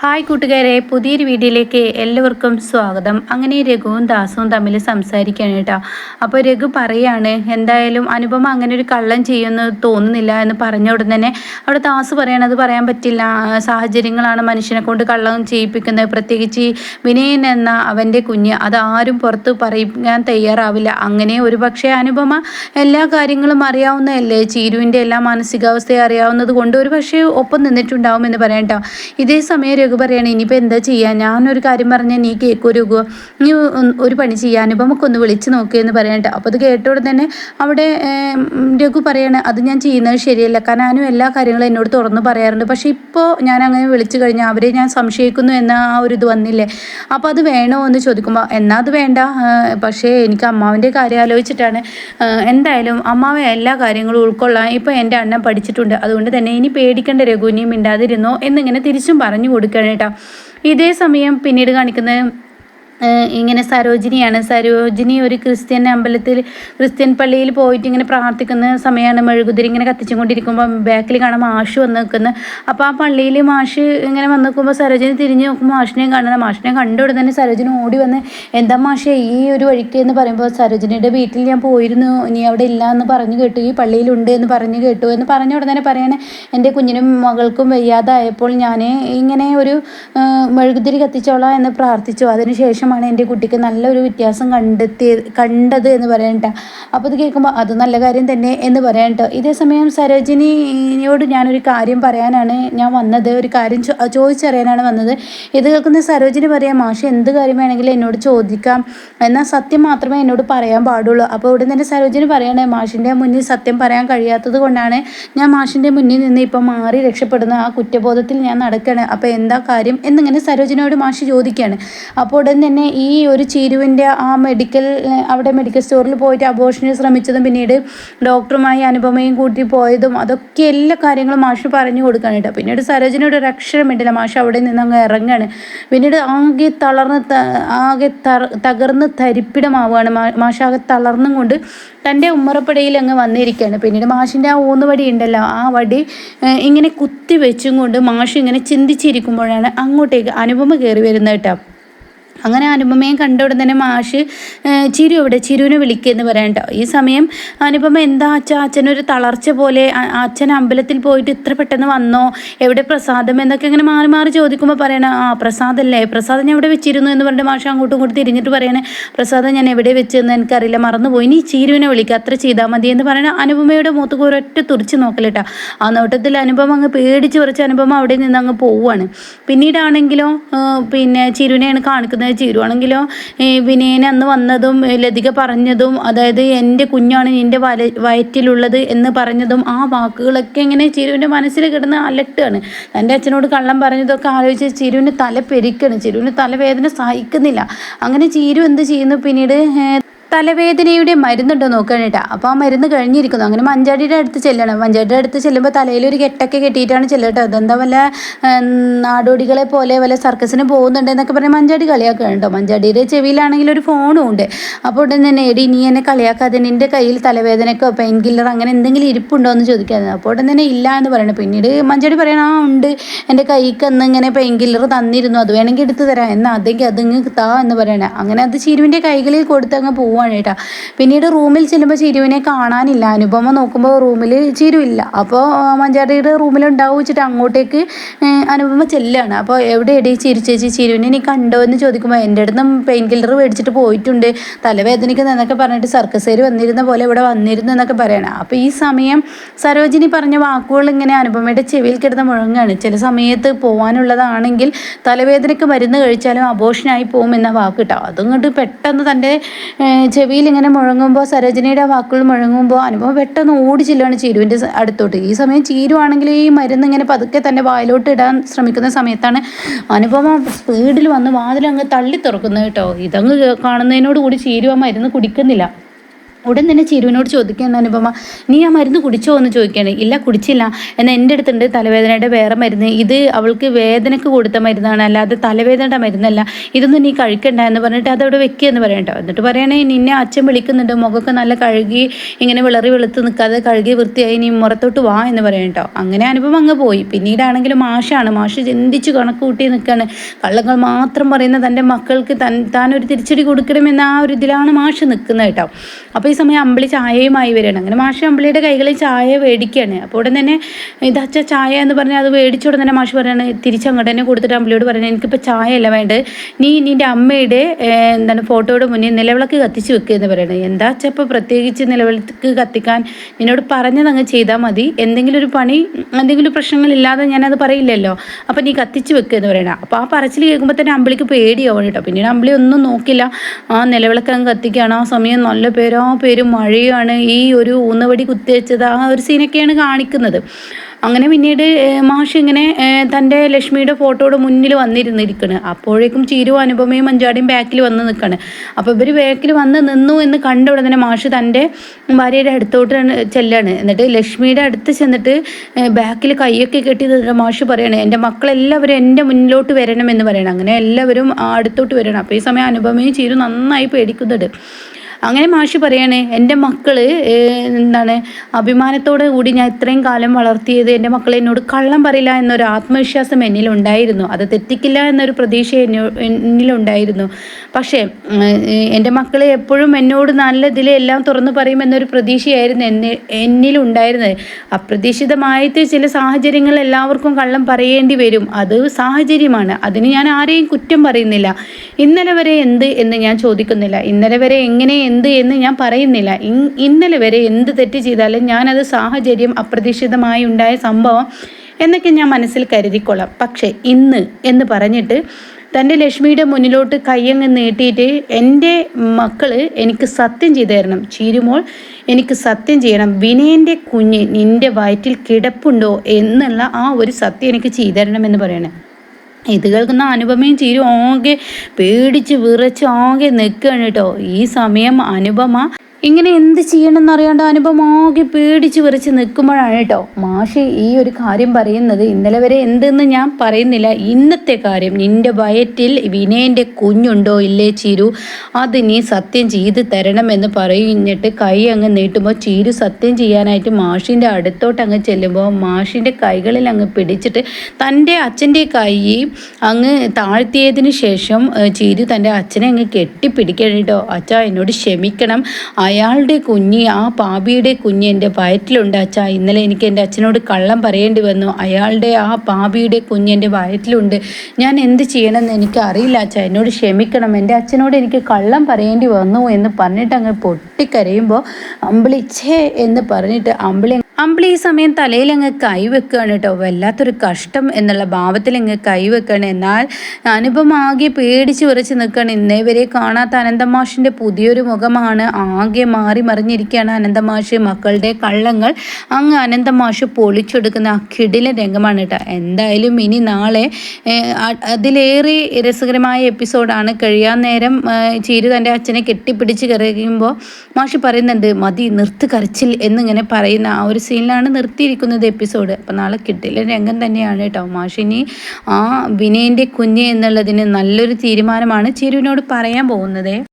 Hi കൂട്ടുകാരെ പുതിയൊരു വീഡിയോയിലേക്ക് എല്ലാവർക്കും സ്വാഗതം. അങ്ങനെ രഘുവും ദാസും തമ്മിൽ സംസാരിക്കുകയാണ് കേട്ടോ. അപ്പോൾ രഘു പറയാണ് എന്തായാലും അനുപമ അങ്ങനെ ഒരു കള്ളം ചെയ്യുമെന്ന് തോന്നുന്നില്ല എന്ന് പറഞ്ഞ ഉടൻ തന്നെ അവിടെ ദാസ് പറയണത് പറയാൻ പറ്റില്ല. സാഹചര്യങ്ങളാണ് മനുഷ്യനെ കൊണ്ട് കള്ളം ചെയ്യിപ്പിക്കുന്നത്. പ്രത്യേകിച്ച് വിനയൻ എന്ന അവന്റെ കുഞ്ഞ് അത് ആരും പുറത്ത് പറയാൻ തയ്യാറാവില്ല. അങ്ങനെ ഒരു പക്ഷേ അനുപമ എല്ലാ കാര്യങ്ങളും അറിയാവുന്നതല്ലേ? ചീരുവിന്റെ എല്ലാ മാനസികാവസ്ഥയും അറിയാവുന്നത് കൊണ്ട് ഒരു പക്ഷേ ഒപ്പം നിന്നിട്ടുണ്ടാവും എന്ന് പറയാം കേട്ടോ. ഇതേ സമയം രഘു പറയണേ ഇനിയിപ്പോൾ എന്താ ചെയ്യുക ഞാനൊരു കാര്യം പറഞ്ഞാൽ നീ കേൾക്കൂ രഘു. നീ ഒരു പണി ചെയ്യാൻ ഇപ്പം നമുക്കൊന്ന് വിളിച്ച് നോക്കിയെന്ന് പറയട്ടെ അപ്പോൾ അത് കേട്ടോടെ തന്നെ അവിടെ രഘു പറയാണ് അത് ഞാൻ ചെയ്യുന്നത് ശരിയല്ല. കാരണം ഞാനും എല്ലാ കാര്യങ്ങളും എന്നോട് തുറന്ന് പറയാറുണ്ട്. പക്ഷേ ഇപ്പോൾ ഞാൻ അങ്ങനെ വിളിച്ചു കഴിഞ്ഞാൽ അവരെ ഞാൻ സംശയിക്കുന്നു എന്ന ആ ഒരു ഇത് വന്നില്ലേ? അപ്പോൾ അത് വേണോ എന്ന് ചോദിക്കുമ്പോൾ എന്നാൽ അത് വേണ്ട. പക്ഷേ എനിക്ക് അമ്മാവിന്റെ കാര്യം ആലോചിച്ചിട്ടാണ്. എന്തായാലും അമ്മാവൻ എല്ലാ കാര്യങ്ങളും ഉൾക്കൊള്ളാൻ ഇപ്പോൾ എന്റെ അണ്ണൻ പഠിച്ചിട്ടുണ്ട്. അതുകൊണ്ട് തന്നെ ഇനി പേടിക്കേണ്ട രഘുവിനെയും മിണ്ടാതിരുന്നോ എന്നിങ്ങനെ തിരിച്ചും പറഞ്ഞു കൊടുക്കുക കേട്ടോ ഇതേ സമയം പിന്നീട് കാണിക്കുന്നത് ഇങ്ങനെ സരോജിനിയാണ്. സരോജിനി ഒരു ക്രിസ്ത്യൻ അമ്പലത്തിൽ ക്രിസ്ത്യൻ പള്ളിയിൽ പോയിട്ട് ഇങ്ങനെ പ്രാർത്ഥിക്കുന്ന സമയമാണ് മെഴുകുതിരി ഇങ്ങനെ കത്തിച്ചും കൊണ്ടിരിക്കുമ്പോൾ ബാക്കിൽ കാണാൻ മാഷ് വന്ന് നിൽക്കുന്നത് അപ്പോൾ ആ പള്ളിയിൽ മാഷ് ഇങ്ങനെ വന്ന് നിൽക്കുമ്പോൾ സരോജിനി തിരിഞ്ഞ് നോക്കുമ്പോൾ മാഷിനെയും കാണുന്നത് മാഷിനെ കണ്ട ഉടനെ തന്നെ സരോജിനി ഓടി വന്ന് എന്താ മാഷേ ഈ ഒരു വഴിക്ക്? എന്ന് പറയുമ്പോൾ സരോജിനിയുടെ വീട്ടിൽ ഞാൻ പോയിരുന്നു. നീ അവിടെ ഇല്ല എന്ന് പറഞ്ഞു കേട്ടു. ഈ പള്ളിയിലുണ്ട് എന്ന് പറഞ്ഞു കേട്ടു എന്ന് പറഞ്ഞ ഉടനെ പറയണേ എന്റെ കുഞ്ഞിനും മകൾക്കും വയ്യാതായപ്പോൾ ഞാൻ ഇങ്ങനെ ഒരു മെഴുകുതിരി കത്തിച്ചോളാം എന്ന് പ്രാർത്ഥിച്ചു. അതിനുശേഷം ശേഷമാണ് എന്റെ കുട്ടിക്ക് നല്ലൊരു വ്യത്യാസം കണ്ടെത്തിയ കണ്ടത് എന്ന് പറയണ്ട അപ്പോൾ ഇത് കേൾക്കുമ്പോൾ അത് നല്ല കാര്യം തന്നെ എന്ന് പറയണ്ട ഇതേ സമയം സരോജിനിയോട് ഞാനൊരു കാര്യം പറയാനാണ് ഞാൻ വന്നത്. ഒരു കാര്യം ചോദിച്ചറിയാനാണ് വന്നത്. ഇത് കേൾക്കുന്ന സരോജിനി പറയാം മാഷ് എന്ത് കാര്യം വേണമെങ്കിലും എന്നോട് ചോദിക്കാം. എന്നാൽ സത്യം മാത്രമേ എന്നോട് പറയാൻ പാടുള്ളൂ. അപ്പോൾ ഇവിടെ തന്നെ സരോജിനി പറയണേ മാഷിന്റെ മുന്നിൽ സത്യം പറയാൻ കഴിയാത്തത് കൊണ്ടാണ് ഞാൻ മാഷിന്റെ മുന്നിൽ നിന്ന് ഇപ്പം മാറി രക്ഷപ്പെടുന്ന ആ കുറ്റബോധത്തിൽ ഞാൻ നടക്കുകയാണ് അപ്പോൾ എന്താ കാര്യം? എന്നിങ്ങനെ സരോജിനിയോട് മാഷി ചോദിക്കുകയാണ് അപ്പോൾ ഉടൻ തന്നെ തന്നെ ഈ ഒരു ചീരുവിന്റെ ആ മെഡിക്കൽ അവിടെ മെഡിക്കൽ സ്റ്റോറിൽ പോയിട്ട് അബോഷന് ശ്രമിച്ചതും പിന്നീട് ഡോക്ടറുമായി അനുപമയും കൂട്ടി പോയതും അതൊക്കെ എല്ലാ കാര്യങ്ങളും മാഷ് പറഞ്ഞു കൊടുക്കാൻ കേട്ടോ. പിന്നീട് സരോജിനോട് ഒരു അക്ഷരം ഇട്ടില്ല മാഷ് അവിടെ നിന്ന് അങ്ങ് ഇറങ്ങാണ്. പിന്നീട് ആകെ തളർന്ന് ആകെ തകർന്ന് തരിപ്പിടമാവുകയാണ് മാഷ് ആകെ തളർന്നും കൊണ്ട് തന്റെ ഉമ്മറപ്പടയിൽ അങ്ങ് വന്നിരിക്കുകയാണ്. പിന്നീട് മാഷിന്റെ ആ ഊന്ന് വടി ഉണ്ടല്ലോ ആ വടി ഇങ്ങനെ കുത്തി വെച്ചും കൊണ്ട് മാഷ് ഇങ്ങനെ ചിന്തിച്ചിരിക്കുമ്പോഴാണ് അങ്ങോട്ടേക്ക് അനുപമ കയറി വരുന്നത് കേട്ടോ. അങ്ങനെ അനുപമയെ കണ്ട ഉടൻ തന്നെ മാഷ് ചിരു ഇവിടെ ചിരുവിനെ വിളിക്കുമെന്ന് പറയണ്ട ഈ സമയം അനുപമ എന്താ അച്ഛൻ അച്ഛനൊരു തളർച്ച പോലെ അച്ഛൻ അമ്പലത്തിൽ പോയിട്ട് ഇത്ര പെട്ടെന്ന് വന്നോ? എവിടെ പ്രസാദം? എന്നൊക്കെ ഇങ്ങനെ മാറി മാറി ചോദിക്കുമ്പോൾ പറയണ ആ പ്രസാദല്ലേ? പ്രസാദം ഞാൻ എവിടെ വെച്ചിരുന്നു എന്ന് പറഞ്ഞിട്ട് മാഷ് അങ്ങോട്ടും ഇങ്ങോട്ടും തിരിഞ്ഞിട്ട് പറയണേ പ്രസാദം ഞാൻ എവിടെ വെച്ചെന്ന് എനിക്കറിയില്ല മറന്നുപോയി. ഇനി ചിരുവിനെ വിളിക്കുക അത്ര ചെയ്താൽ മതി. എന്ന് പറയണ അനുപമയുടെ മൂത്തുക്ക് ഒരൊറ്റ തുറിച്ച് നോക്കലിട്ടാ ആ നോട്ടത്തിൽ അനുപമ അങ്ങ് പേടിച്ച് കുറച്ച് അനുപമ അവിടെ നിന്ന് അങ്ങ് പോവുകയാണ് പിന്നീടാണെങ്കിലോ പിന്നെ ചിരുവിനെയാണ് കാണിക്കുന്നത്. ചേരുവാണെങ്കിലോ? വിനയൻ അന്ന് വന്നതും ലതിക പറഞ്ഞതും അതായത് എന്റെ കുഞ്ഞാണ് നിന്റെ വല വയറ്റിലുള്ളത് എന്ന് പറഞ്ഞതും ആ വാക്കുകളൊക്കെ ഇങ്ങനെ ചിരുവിന്റെ മനസ്സിൽ കിടന്ന് അലട്ടാണ്. തന്റെ അച്ഛനോട് കള്ളം പറഞ്ഞതൊക്കെ ആലോചിച്ച് ചേരുവിന്റെ തല പെരിക്കാണ്. ചേരുവിന്റെ തലവേദന സഹിക്കുന്നില്ല. അങ്ങനെ ചീരു എന്ത് ചെയ്യുന്നു? പിന്നീട് തലവേദനയുടെ മരുന്നുണ്ടോ നോക്കണേട്ടാ അപ്പോൾ ആ മരുന്ന് കഴിഞ്ഞിരിക്കുന്നു. അങ്ങനെ മഞ്ചാടിയുടെ അടുത്ത് ചെല്ലണം. മഞ്ചാടിയുടെ അടുത്ത് ചെല്ലുമ്പോൾ തലയിൽ ഒരു കെട്ടൊക്കെ കെട്ടിയിട്ടാണ് ചെല്ലട്ടോ അതെന്താ വല്ല നാടോടികളെ പോലെ വല്ല സർക്കസിന് പോകുന്നുണ്ട് എന്നൊക്കെ പറഞ്ഞ് മഞ്ചാടി കളിയാക്കുകയാണ് മഞ്ചാടിയുടെ ചെവിയിലാണെങ്കിൽ ഒരു ഫോണും ഉണ്ട്. അപ്പോൾ ഉടൻ തന്നെ എടി നീ എന്നെ കളിയാക്കാതെ നിന്റെ കയ്യിൽ തലവേദനക്കോ പെയിൻ കില്ലർ അങ്ങനെ എന്തെങ്കിലും ഇരിപ്പുണ്ടോ എന്ന് ചോദിക്കാതെ അപ്പോൾ ഉടൻ തന്നെ ഇല്ല എന്ന് പറയണം. പിന്നീട് മഞ്ചാടി പറയണം ആ ഉണ്ട്. എന്റെ കൈക്ക് അന്ന് ഇങ്ങനെ പെയിൻ കില്ലർ തന്നിരുന്നു. അത് വേണമെങ്കിൽ എടുത്ത് തരാം. എന്നാൽ അതെങ്കിൽ അതിങ്ങ് താ എന്ന് പറയണേ. അങ്ങനെ അത് ചിരുവിന്റെ കൈകളിൽ കൊടുത്തങ്ങ് പോകും പോവാണ് കേട്ടോ. പിന്നീട് റൂമിൽ ചെല്ലുമ്പോൾ ചിരുവിനെ കാണാനില്ല. അനുപമ നോക്കുമ്പോൾ റൂമിൽ ചിരുവില്ല. അപ്പോൾ മഞ്ചാടിയുടെ റൂമിൽ ഉണ്ടാവും വെച്ചിട്ട് അങ്ങോട്ടേക്ക് അനുപമ ചെല്ലാണ്. അപ്പോൾ എവിടെ എടി ചിരി ചിരുവിനെ നീ കണ്ടോ എന്ന് ചോദിക്കുമ്പോൾ എന്റെ അടുത്ത് പെയിൻ കില്ലർ മേടിച്ചിട്ട് പോയിട്ടുണ്ട്. തലവേദനിക്കുന്ന എന്നൊക്കെ പറഞ്ഞിട്ട് സർക്കസേര് വന്നിരുന്ന പോലെ ഇവിടെ വന്നിരുന്നു എന്നൊക്കെ പറയണം. അപ്പോൾ ഈ സമയം സരോജിനി പറഞ്ഞ വാക്കുകൾ ഇങ്ങനെ അനുപമയുടെ ചെവിയിൽ കിടന്ന് മുഴങ്ങാണ്. ചില സമയത്ത് പോകാനുള്ളതാണെങ്കിൽ തലവേദനയ്ക്ക് മരുന്ന് കഴിച്ചാലും അബോഷനായി പോകും എന്ന വാക്ക് കിട്ടാം. അതുകൊണ്ട് പെട്ടെന്ന് തന്റെ ചെവിയിൽ ഇങ്ങനെ മുഴങ്ങുമ്പോൾ സരോജിനിയുടെ വാക്കുകൾ മുഴങ്ങുമ്പോൾ അനുഭവം പെട്ടെന്ന് ഓടി ചെല്ലുകയാണ് ചീരുവിന്റെ അടുത്തോട്ട്. ഈ സമയം ചീരുവാണെങ്കിൽ ഈ മരുന്ന് ഇങ്ങനെ പതുക്കെ തന്നെ വായിലോട്ട് ഇടാൻ ശ്രമിക്കുന്ന സമയത്താണ് അനുഭവം സ്പീഡിൽ വന്ന് വാതിലങ്ങ് തള്ളി തുറക്കുന്നത് കേട്ടോ. ഇതങ്ങ് കാണുന്നതിനോട് കൂടി ചീരു മരുന്ന് കുടിക്കുന്നില്ല. ഉടൻ തന്നെ ചിരുവിനോട് ചോദിക്കാൻ അനുപമ നീ ആ മരുന്ന് കുടിച്ചോ? എന്ന് ചോദിക്കുകയാണ്. ഇല്ല കുടിച്ചില്ല. എന്നാൽ എന്റെ അടുത്തുണ്ട് തലവേദനയുടെ വേറെ മരുന്ന്. ഇത് അവൾക്ക് വേദനയ്ക്ക് കൊടുത്ത മരുന്നാണ്. അല്ലാതെ തലവേദനയുടെ മരുന്നല്ല. ഇതൊന്നും നീ കഴിക്കണ്ട എന്ന് പറഞ്ഞിട്ട് അതവിടെ വെക്കുക എന്ന് പറയട്ടോ. എന്നിട്ട് പറയണേ നിന്നെ അച്ഛൻ വിളിക്കുന്നുണ്ട്. മുഖമൊക്കെ നല്ല കഴുകി ഇങ്ങനെ വിളറി വെളുത്ത് നിൽക്കാതെ കഴുകി വൃത്തിയായി നീ മുറത്തോട്ട് വാ എന്ന് പറയണ്ടോ അങ്ങനെ അനുഭവം അങ്ങ് പോയി. പിന്നീടാണെങ്കിലും മാഷാണ്. മാഷ് ചിന്തിച്ച് കണക്ക് കൂട്ടി നിൽക്കുകയാണ് കള്ളങ്ങൾ മാത്രം പറയുന്ന തന്റെ മക്കൾക്ക് തൻ ഒരു തിരിച്ചടി കൊടുക്കണമെന്ന് ആ ഒരു ഇതിലാണ് മാഷ് നിൽക്കുന്നത് കേട്ടോ. അപ്പോൾ ഈ സമയം അമ്പിളി ചായയുമായി വരികയാണ്. അങ്ങനെ മാഷി അമ്പിളിയുടെ കൈകളിൽ ചായ മേടിക്കുകയാണ് അപ്പോൾ ഉടൻ തന്നെ ഇത് അച്ഛ ചായ എന്ന് പറഞ്ഞാൽ അത് മേടിച്ച ഉടൻ തന്നെ മാഷി പറയാണ് തിരിച്ചങ്ങോട്ട് തന്നെ കൊടുത്തിട്ട് അമ്പിളിയോട് പറയുന്നത് എനിക്കിപ്പോൾ ചായ അല്ല വേണ്ടത്. നീ നിന്റെ അമ്മയുടെ എന്താണ് ഫോട്ടോയുടെ മുന്നിൽ നിലവിളക്ക് കത്തിച്ച് വെക്കുക എന്ന് പറയുന്നത് എന്താ അച്ഛ ഇപ്പോൾ പ്രത്യേകിച്ച് നിലവിളക്ക് കത്തിക്കാൻ നിന്നോട് പറഞ്ഞത് അങ്ങ് ചെയ്താൽ മതി. എന്തെങ്കിലും ഒരു പണി എന്തെങ്കിലും പ്രശ്നങ്ങളില്ലാതെ ഞാനത് പറയില്ലല്ലോ. അപ്പോൾ നീ കത്തിച്ച് വെക്കുക എന്ന് പറയണം. അപ്പോൾ ആ പറച്ചിൽ കേൾക്കുമ്പോൾ തന്നെ അമ്പിളിക്ക് പേടിയാവും കേട്ടോ. പിന്നീട് അമ്പിളി ഒന്നും നോക്കില്ല. ആ നിലവിളക്ക് അങ്ങ് കത്തിക്കുകയാണ് ആ സമയം നല്ല പേരോ പേരും മഴയാണ് ഈ ഒരു ഊന്നവടി കുത്തിവെച്ചത്. ആ ഒരു സീനൊക്കെയാണ് കാണിക്കുന്നത്. അങ്ങനെ പിന്നീട് മാഷ് ഇങ്ങനെ തന്റെ ലക്ഷ്മിയുടെ ഫോട്ടോയുടെ മുന്നിൽ വന്നിരുന്നിരിക്കണ്. അപ്പോഴേക്കും ചീരു അനുപമയും മഞ്ചാടിയും ബാക്കിൽ വന്ന് നിൽക്കുകയാണ് അപ്പോൾ ഇവർ ബാക്കിൽ വന്ന് നിന്നു എന്ന് കണ്ട ഉടനെ മാഷ് തന്റെ ഭാര്യയുടെ അടുത്തോട്ട് ചെല്ലാണ്. എന്നിട്ട് ലക്ഷ്മിയുടെ അടുത്ത് ചെന്നിട്ട് ബാക്കിൽ കൈയൊക്കെ കെട്ടി നിന്നിട്ട് മാഷ് പറയണേ എന്റെ മക്കളെല്ലാവരും എന്റെ മുന്നിലോട്ട് വരണമെന്ന് പറയണം. അങ്ങനെ എല്ലാവരും അടുത്തോട്ട് വരണം. അപ്പോൾ ഈ സമയം അനുപമയും ചീരു നന്നായി പേടിക്കുന്നുണ്ട്. അങ്ങനെ മാഷി പറയാണ് എന്റെ മക്കൾ എന്താണ് അഭിമാനത്തോടു കൂടി ഞാൻ ഇത്രയും കാലം വളർത്തിയത് എന്റെ മക്കൾ എന്നോട് കള്ളം പറയില്ല എന്നൊരു ആത്മവിശ്വാസം എന്നിലുണ്ടായിരുന്നു. അത് തെറ്റിക്കില്ല എന്നൊരു പ്രതീക്ഷ എന്നിലുണ്ടായിരുന്നു. പക്ഷേ എന്റെ മക്കൾ എപ്പോഴും എന്നോട് നല്ലതിൽ എല്ലാം തുറന്നു പറയുമെന്നൊരു പ്രതീക്ഷയായിരുന്നു എന്നെ എന്നിലുണ്ടായിരുന്നത്. അപ്രതീക്ഷിതമായിട്ട് ചില സാഹചര്യങ്ങൾ എല്ലാവർക്കും കള്ളം പറയേണ്ടി വരും. അത് സാഹചര്യമാണ്. അതിന് ഞാൻ ആരെയും കുറ്റം പറയുന്നില്ല. ഇന്നലെ വരെ എന്ത് എന്ന് ഞാൻ ചോദിക്കുന്നില്ല. ഇന്നലെ വരെ എങ്ങനെ എന്ത് എന്ന് ഞാൻ പറയുന്നില്ല. ഇന്നലെ വരെ എന്ത് തെറ്റ് ചെയ്താലും ഞാനത് സാഹചര്യം അപ്രതീക്ഷിതമായി ഉണ്ടായ സംഭവം എന്നൊക്കെ ഞാൻ മനസ്സിൽ കരുതിക്കൊള്ളാം. പക്ഷേ ഇന്ന് എന്ന് പറഞ്ഞിട്ട് തന്റെ ലക്ഷ്മിയുടെ മുന്നിലോട്ട് കയ്യങ്ങ് നീട്ടിയിട്ട് എന്റെ മക്കൾ എനിക്ക് സത്യം ചെയ്തു തരണം. ചീരുമോൾ എനിക്ക് സത്യം ചെയ്യണം. വിനയന്റെ കുഞ്ഞ് നിന്റെ വയറ്റിൽ കിടപ്പുണ്ടോ എന്നുള്ള ആ ഒരു സത്യം എനിക്ക് ചെയ്തു തരണം എന്ന് പറയണേ. ഇത് കേൾക്കുന്ന അനുപമയും ചീരും ആകെ പേടിച്ച് വിറച്ച് ആകെ നിൽക്കുകയാണ് കേട്ടോ. ഈ സമയം അനുപമ ഇങ്ങനെ എന്ത് ചെയ്യണമെന്ന് അറിയാണ്ട് അനുപം ആകെ പേടിച്ച് വിറച്ച് നിൽക്കുമ്പോഴാണ് കേട്ടോ. മാഷി ഈ ഒരു കാര്യം പറയുന്നത് ഇന്നലെ വരെ എന്തെന്ന് ഞാൻ പറയുന്നില്ല. ഇന്നത്തെ കാര്യം നിന്റെ വയറ്റിൽ വിനയന്റെ കുഞ്ഞുണ്ടോ ഇല്ലേ ചിരു? അത് നീ സത്യം ചെയ്ത് തരണമെന്ന് പറഞ്ഞിട്ട് കൈ അങ്ങ് നീട്ടുമ്പോൾ ചിരു സത്യം ചെയ്യാനായിട്ട് മാഷിന്റെ അടുത്തോട്ട് അങ്ങ് ചെല്ലുമ്പോൾ മാഷിന്റെ കൈകളിൽ അങ്ങ് പിടിച്ചിട്ട് തന്റെ അച്ഛന്റെ കൈ അങ്ങ് താഴ്ത്തിയതിന് ശേഷം ചിരു തന്റെ അച്ഛനെ അങ്ങ് കെട്ടിപ്പിടിക്കണം കേട്ടോ. അച്ഛ എന്നോട് ക്ഷമിക്കണം. അയാളുടെ കുഞ്ഞ് ആ പാപിയുടെ കുഞ്ഞ് എന്റെ വയറ്റിലുണ്ട് അച്ഛ. ഇന്നലെ എനിക്ക് എന്റെ അച്ഛനോട് കള്ളം പറയേണ്ടി വന്നു. അയാളുടെ ആ പാപിയുടെ കുഞ്ഞ് എന്റെ വയറ്റിലുണ്ട്. ഞാൻ എന്ത് ചെയ്യണമെന്ന് എനിക്ക് അറിയില്ല അച്ഛ. എന്നോട് ക്ഷമിക്കണം. എന്റെ അച്ഛനോട് എനിക്ക് കള്ളം പറയേണ്ടി വന്നു എന്ന് പറഞ്ഞിട്ട് അങ്ങ് പൊട്ടിക്കരയുമ്പോൾ അമ്പിളി ഛേ എന്ന് പറഞ്ഞിട്ട് അമ്പിളി അമ്പിളി ഈ സമയം തലയിൽ അങ്ങ് കൈവെക്കുകയാണ് കേട്ടോ. വല്ലാത്തൊരു കഷ്ടം എന്നുള്ള ഭാവത്തിൽ അങ്ങ് കൈവെക്കുകയാണ് എന്നാൽ അനുപം ആകെ പേടിച്ച് വിറച്ച് നിൽക്കുകയാണ്. ഇന്നേ വരെ കാണാത്ത അനന്തമാഷിന്റെ പുതിയൊരു മുഖമാണ് ആകെ മാറി മറിഞ്ഞിരിക്കുകയാണ് അനന്തമാഷ്. മക്കളുടെ കള്ളങ്ങൾ അങ്ങ് അനന്തമാഷ് പൊളിച്ചെടുക്കുന്ന ആ കിടില രംഗമാണ് കേട്ടോ. എന്തായാലും ഇനി നാളെ അതിലേറെ രസകരമായ എപ്പിസോഡാണ്. കഴിയാൻ നേരം ചീരു തന്റെ അച്ഛനെ കെട്ടിപ്പിടിച്ച് കരയുമ്പോൾ മാഷി പറയുന്നുണ്ട് മതി നിർത്ത് കരച്ചിൽ എന്നിങ്ങനെ പറയുന്ന ആ ഒരു സീനിലാണ് നിർത്തിയിരിക്കുന്നത് എപ്പിസോഡ്. അപ്പം നാളെ കിട്ടില്ല. രംഗം തന്നെയാണ് കേട്ടോ. മാഷിനി ആ വിനയന്റെ കുഞ്ഞ് എന്നുള്ളതിന് നല്ലൊരു തീരുമാനമാണ് ചിരുവിനോട് പറയാൻ പോകുന്നത്.